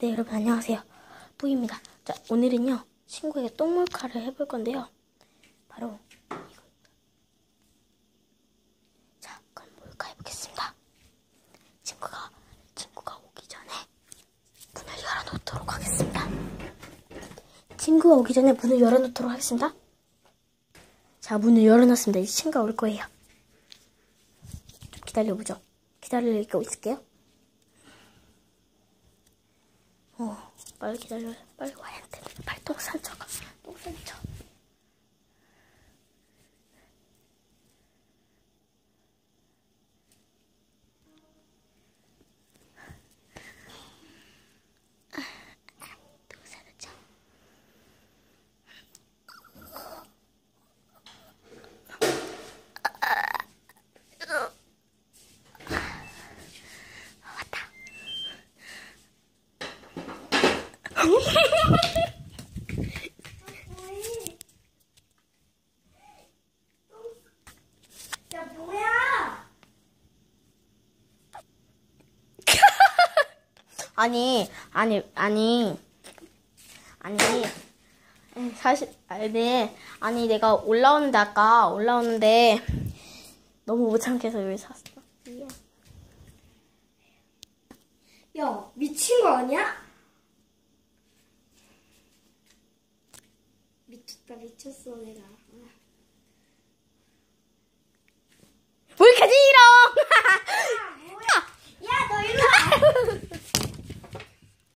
네, 여러분 안녕하세요. 뿌입니다. 자, 오늘은요, 친구에게 똥몰카를 해볼 건데요. 바로 이겁니다. 자, 그럼 몰카 해보겠습니다. 친구가, 친구가 오기 전에 문을 열어놓도록 하겠습니다. 친구가 오기 전에 문을 열어놓도록 하겠습니다. 자, 문을 열어놨습니다. 이제 친구가 올 거예요. 좀 기다려보죠. 기다리고 있을게요. 어, 빨리 기다려요. 빨리 와야 돼. 빨리 똥 산쳐가. 똥 산쳐. 똥 산쳐. 왔다. 야 뭐야? 아니, 아니, 아니, 아니, 에, 사실, 아니, 아니, 내가 올라오는데, 아까 올라오는데, 너무 못 참겠어, 여기 샀어. 야 미친 거 아니야? 미쳤 다 미쳤어 내가. 아.